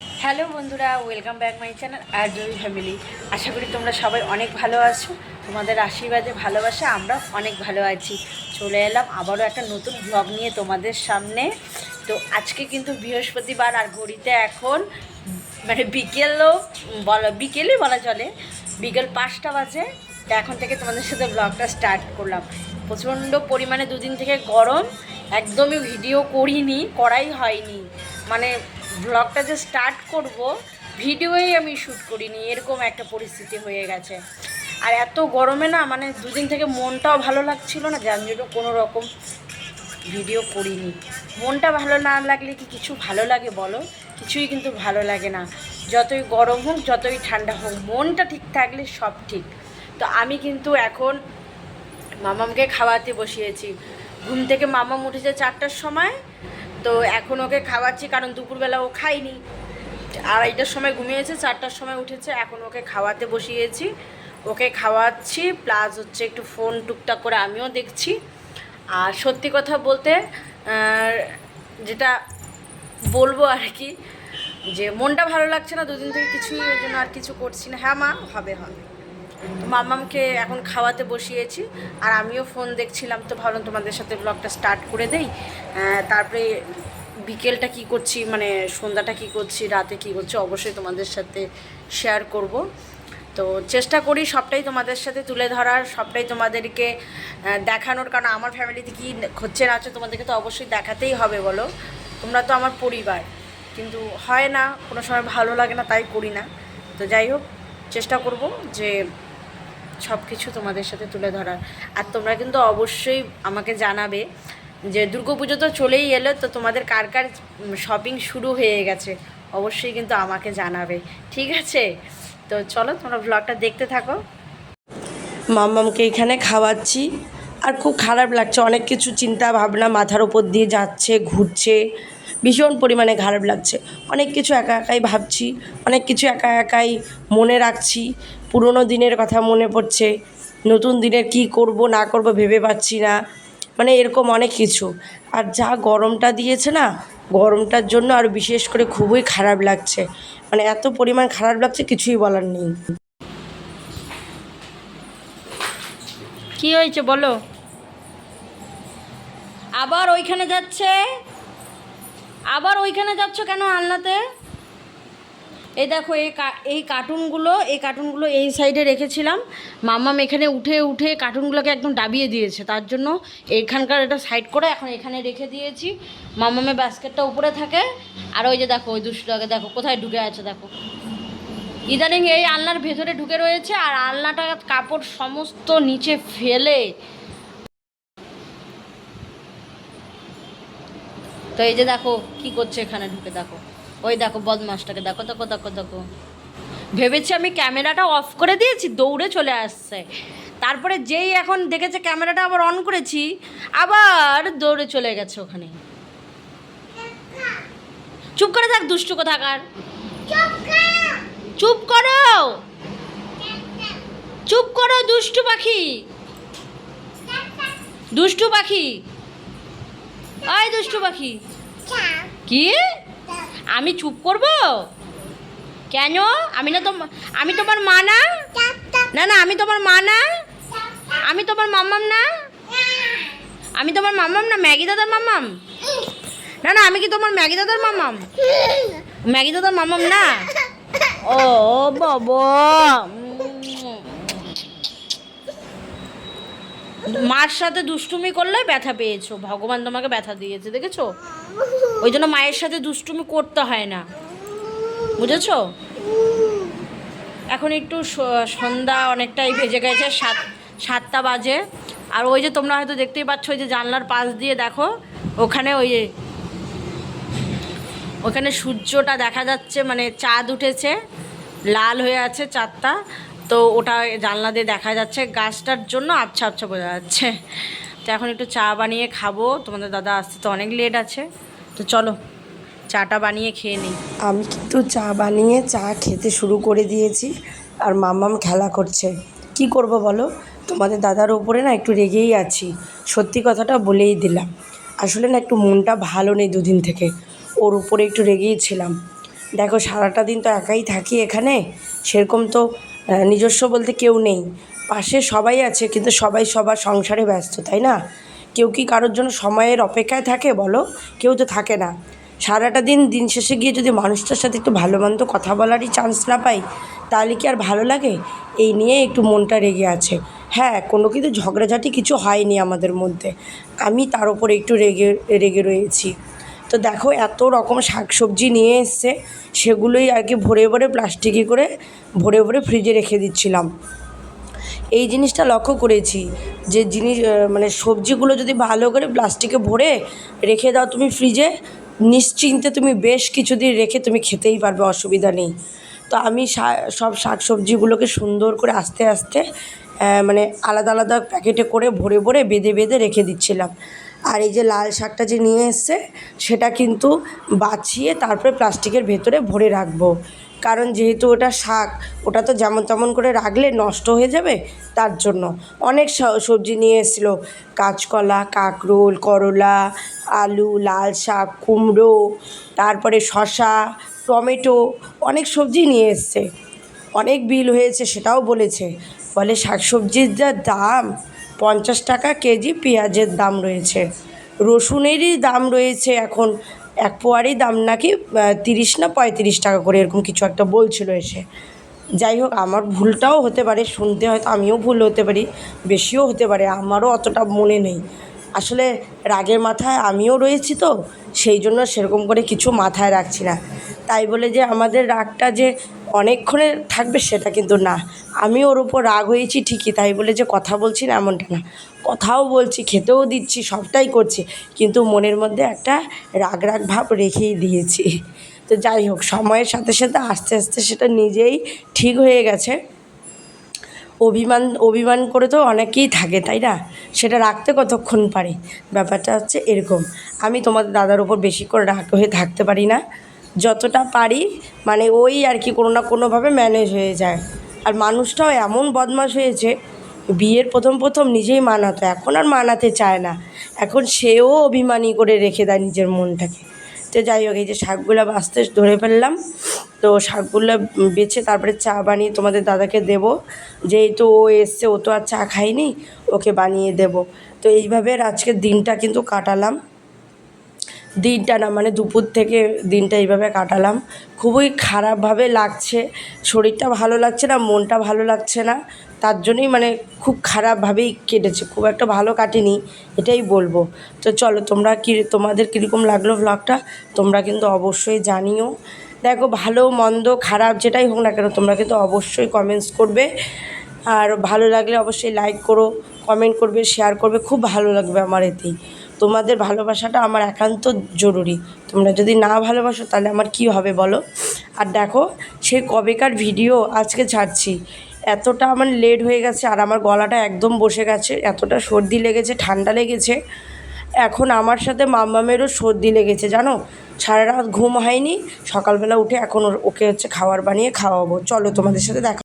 Hello বন্ধুরা, welcome back my channel আর Joyee family. আশা করি তোমরা সবাই অনেক ভালো আছো। তোমাদের আশীর্বাদে, ভালোবাসা আমরা অনেক ভালো আছি। চলে এলাম আবারও একটা নতুন ব্লগ নিয়ে তোমাদের সামনে। তো আজকে কিন্তু বৃহস্পতিবার আর ঘড়িতে এখন মানে বিকেলও বলা, বিকেলই বলা চলে। বিকেল পাঁচটা বাজে। তো এখন থেকে তোমাদের সাথে ব্লগটা স্টার্ট করলাম। প্রচণ্ড পরিমাণে দুদিন থেকে গরম। একদমই ভিডিও করিনি, করাই হয়নি। মানে ব্লগটা যে স্টার্ট করব ভিডিওই আমি শ্যুট করিনি, এরকম একটা পরিস্থিতি হয়ে গেছে। আর এত গরমে না মানে দুদিন থেকে মনটাও ভালো লাগছিল না, যার জন্য কোনো রকম ভিডিও করিনি। মনটা ভালো না লাগলে কি কিছু ভালো লাগে বলো? কিছুই কিন্তু ভালো লাগে না। যতই গরম হোক, যতই ঠান্ডা হোক, মনটা ঠিক থাকলে সব ঠিক। তো আমি কিন্তু এখন মামামকে খাওয়াতে বসিয়েছি। ঘুম থেকে মামাম উঠেছে চারটার সময় তো এখন ওকে খাওয়াচ্ছি, কারণ দুপুরবেলা ও খায়নি। আড়াইটার সময় ঘুমিয়েছে, চারটার সময় উঠেছে, এখন ওকে খাওয়াতে বসিয়েছি। ওকে খাওয়াচ্ছি প্লাস হচ্ছে একটু ফোন টুকটাক করে আমিও দেখছি। আর সত্যি কথা বলতে যেটা বলব আর কি, যে মনটা ভালো লাগছে না, দুদিন থেকে কিছুই ওই জন্য আর কিছু করছি না। হ্যাঁ মা, হবে হবে। মামামকে এখন খাওয়াতে বসিয়েছি, আর আমিও ফোন দেখছিলাম, তো ভাবলাম তোমাদের সাথে ব্লগটা স্টার্ট করে দেই। তারপরে বিকেলটা কি করছি মানে সন্ধ্যাটা কি করছি, রাতে কি করছি অবশ্যই তোমাদের সাথে শেয়ার করব। তো চেষ্টা করি সবটাই তোমাদের সাথে তুলে ধরার, সবটাই তোমাদেরকে দেখানোর, কারণ আমার ফ্যামিলিতে কী হচ্ছে না হচ্ছে তোমাদেরকে তো অবশ্যই দেখাতেই হবে, বলো। তোমরা তো আমার পরিবার, কিন্তু হয় না, কোনো সময় ভালো লাগে না, তাই করি না। তো যাই হোক, চেষ্টা করব যে সব কিছু তোমাদের সাথে তুলে ধরার। আর তোমরা কিন্তু অবশ্যই আমাকে জানাবে যে দুর্গাপুজো তো চলেই এলো, তো তোমাদের কার কার শপিং শুরু হয়ে গেছে অবশ্যই কিন্তু আমাকে জানাবে, ঠিক আছে? তো চলো তোমরা ব্লগটা দেখতে থাকো। মাম্মামকে এখানে খাওয়াচ্ছি। আর খুব খারাপ লাগছে, অনেক কিছু চিন্তা ভাবনা মাথার উপর দিয়ে যাচ্ছে, ঘুরছে। ভীষণ পরিমাণে খারাপ লাগছে। অনেক কিছু একা একাই ভাবছি, অনেক কিছু একা একাই মনে রাখছি। পুরনো দিনের কথা মনে পড়ছে। নতুন দিনের কি করব, না করব ভেবে পাচ্ছি না। মানে এরকম অনেক কিছু। আর যা গরমটা দিয়েছে না, গরমটার জন্য আর বিশেষ করে খুবই খারাপ লাগছে। মানে এত পরিমাণ খারাপ লাগছে, কিছুই বলার নেই। কি হয়েছে বলো? আবার ওইখানে যাচ্ছে? আবার ওইখানে যাচ্ছ কেন আলনাতে? এই দেখো, এই এই কার্টুনগুলো এই কার্টুনগুলো এই সাইডে রেখেছিলাম। মাম্মাম এখানে উঠে উঠে কার্টুনগুলোকে একদম ডাবিয়ে দিয়েছে। তার জন্য এখানকার এটা সাইড করে এখন এখানে রেখে দিয়েছি। মাম্মামের বাস্কেটটা উপরে থাকে। আর ওই যে দেখো, ওই দুষ্টটাকে দেখো, কোথায় ঢুকে আছে দেখো। ইদানিং এই আলনার ভেতরে ঢুকে রয়েছে আর আলনাটা কাপড় সমস্ত নিচে ফেলে। তো এই যে দেখো, কি করছে এখানে ঢুকে দেখো। ওই দেখো বদমাসটাকে দেখো দেখো দেখো দেখো। ভেবেছি আমি ক্যামেরাটা অফ করে দিয়েছি দৌড়ে চলে আসছে। তারপরে যেই এখন দেখেছে ক্যামেরাটা আবার অন করেছি আবার দৌড়ে চলে গেছে ওখানে। চুপ করে থাক দুষ্টু কোথাকার। চুপ করো। চুপ করো দুষ্টু পাখি। দুষ্টু পাখি। ওই দুষ্টু পাখি। কি? আমি চুপ করব? কেন? আমি না তো আমি তোমার মা না? না না, আমি তোমার মা না? আমি তোমার মাম্মাম না? আমি তোমার মাম্মাম না, ম্যাগি দাদার মাম্মাম? না না, আমি কি তোমার ম্যাগি দাদার মাম্মাম? ম্যাগি দাদার মাম্মাম না? ও বাবা। মার সাথে দুষ্টুমি করলে ব্যথা পেয়েছ, ভগবান তোমাকে ব্যথা দিয়েছে, দেখেছ? ওই জন্য মায়ের সাথে দুষ্টুমি করতে হয় না। বুঝেছ? এখন একটু সন্ধ্যা অনেকটাই ভেজে গেছে, সাত, সাতটা বাজে। আর ওই যে তোমরা হয়তো দেখতেই পাচ্ছ, ওই যে জানলার পাশ দিয়ে দেখো, ওখানে ওই যে, ওখানে সূর্যটা দেখা যাচ্ছে মানে চাঁদ উঠেছে, লাল হয়ে আছে চাঁদটা। তো ওটা জানলা দিয়ে দেখা যাচ্ছে, গাছটার জন্য আবছা আবছা বোঝা যাচ্ছে। তো এখন একটু চা বানিয়ে খাব। তোমাদের দাদা আসতে তো অনেক লেট আছে। তো চলো, চাটা বানিয়ে খেয়ে নিই। আমি কিন্তু চা বানিয়ে চা খেতে শুরু করে দিয়েছি, আর মাম্মাম খেলা করছে। কি করব বলো? তোমাদের দাদার উপরে না একটু রেগেই আছি। সত্যি কথাটা বলেই দিলাম। আসলে না একটু মনটা ভালো নেই দুদিন থেকে। ওর উপরে একটু রেগেই ছিলাম। দেখো, সারাটা দিন তো একাই থাকি এখানে। সেরকম তো নিজস্ব বলতে কেউ নেই। পাশে সবাই আছে, কিন্তু সবাই সবার সংসারে ব্যস্ত, তাই না? কেউ কি কারোর জন্য সময়ের অপেক্ষায় থাকে বলো? কেউ তো থাকে না। সারাটা দিন দিন শেষে গিয়ে যদি মানুষটার সাথে একটু ভালো মন্দ কথা বলারই চান্স না পাই, তাহলে কি আর ভালো লাগে? এই নিয়ে একটু মনটা রেগে আছে। হ্যাঁ কোনো কিন্তু ঝগড়াঝাটি কিছু হয়নি আমাদের মধ্যে। আমি তার উপরে একটু রেগে রেগে রয়েছি। তো দেখো এত রকম শাকসবজি নিয়ে এসছে, সেগুলোই আর কি ভরে ভরে প্লাস্টিকে করে ভরে ভরে ফ্রিজে রেখে দিচ্ছিলাম। এই জিনিসটা লক্ষ্য করেছি যে জিনিস মানে সবজিগুলো যদি ভালো করে প্লাস্টিকে ভরে রেখে দাও তুমি ফ্রিজে নিশ্চিন্তে তুমি বেশ কিছুদিন রেখে তুমি খেতেই পারবে, অসুবিধা নেই। তো আমি সব শাক সবজিগুলোকে সুন্দর করে আস্তে আস্তে মানে আলাদা আলাদা প্যাকেটে করে ভরে ভরে বেঁধে বেঁধে রেখে দিচ্ছিলাম। আর এই যে লাল শাকটা যে নিয়ে এসছে, সেটা কিন্তু বাছিয়ে তারপরে প্লাস্টিকের ভেতরে ভরে রাখব। কারণ যেহেতু ওটা শাক, ওটা তো যেমন তেমন করে রাখলে নষ্ট হয়ে যাবে তার জন্য। অনেক সবজি নিয়ে এসেছিল, কাঁচকলা, কাঁকরোল, করলা, আলু, লাল শাক, কুমড়ো, তারপরে শশা টমেটো, অনেক সবজি নিয়ে এসছে। অনেক বিল হয়েছে সেটাও বলেছে। বলে শাকসবজির যা দাম, পঞ্চাশ টাকা কেজি পেঁয়াজের দাম রয়েছে। রসুনেরই দাম রয়েছে এখন, এক পোয়ারই দাম নাকি তিরিশ না পঁয়ত্রিশ টাকা করে, এরকম কিছু একটা বলছিল এসে। যাই হোক, আমার ভুলটাও হতে পারে, শুনতে হয়তো আমিও ভুল হতে পারি, বেশিও হতে পারে, আমারও অতটা মনে নেই। আসলে রাগের মাথায় আমিও রয়েছি তো, সেই জন্য সেরকম করে কিছু মাথায় রাখছি না। তাই বলে যে আমাদের রাগটা যে অনেকক্ষণে থাকবে সেটা কিন্তু না। আমি ওর উপর রাগ হয়েছি ঠিকই, তাই বলে যে কথা বলছি না এমনটা না। কথাও বলছি, খেতেও দিচ্ছি, সবটাই করছি, কিন্তু মনের মধ্যে একটা রাগ রাগ ভাব রেখেই দিয়েছি। তো যাই হোক, সময়ের সাথে সাথে আস্তে আস্তে সেটা নিজেই ঠিক হয়ে গেছে। অভিমান অভিমান করে তো অনেকেই থাকে, তাই না? সেটা রাখতে কতক্ষণ পারে? ব্যাপারটা হচ্ছে এরকম। আমি তোমাদের দাদার উপর বেশি করে রাগ হয়ে থাকতে পারি না। যতটা পারি মানে ওই আর কি কোনো না কোনোভাবে ম্যানেজ হয়ে যায়। আর মানুষটাও এমন বদমাশ হয়েছে, বিয়ের প্রথম প্রথম নিজেই মানাতো, এখন আর মানাতে চায় না। এখন সেও অভিমানী করে রেখে দেয় নিজের মনটাকে। তো যাই হোক, এই যে শাকগুলো বাঁচতে ধরে ফেললাম, তো শাকগুলো বেছে তারপরে চা বানিয়ে তোমাদের দাদাকে দেবো। যেহেতু ও এসছে, ও তো আর চা খায়নি, ওকে বানিয়ে দেবো। তো এইভাবে আজকের দিনটা কিন্তু কাটালাম। দিনটা না মানে দুপুর থেকে দিনটা এইভাবে কাটালাম। খুবই খারাপভাবে লাগছে। শরীরটা ভালো লাগছে না, মনটা ভালো লাগছে না। তার জন্যই মানে খুব খারাপভাবেই কেটেছে, খুব একটা ভালো কাটেনি, এটাই বলব। তো চলো, তোমরা কি, তোমাদের কীরকম লাগল ভ্লগটা তোমরা কিন্তু অবশ্যই জানিও। দেখো, ভালো, মন্দ, খারাপ যেটাই হোক না কেন, তোমরা কিন্তু অবশ্যই কমেন্টস করবে। আর ভালো লাগলে অবশ্যই লাইক করো কমেন্ট করবে শেয়ার করবে, খুব ভালো লাগবে আমার এতেই। তোমাদের ভালোবাসাটা আমার একান্ত জরুরি। তোমরা যদি না ভালোবাসো তাহলে আমার কি হবে বলো? আর দেখো, সেই কবেকার ভিডিও আজকে ছাড়ছি। এতটা আমার লেট হয়ে গেছে আর আমার গলাটা একদম বসে গেছে, এতটা সর্দি লেগেছে, ঠান্ডা লেগেছে। এখন আমার সাথে মাম্মামেরও সর্দি লেগেছে, জানো? সারা রাত ঘুম হয়নি, সকালবেলা উঠে এখন ওকে হচ্ছে খাবার বানিয়ে খাওয়াবো। চলো তোমাদের সাথে দেখা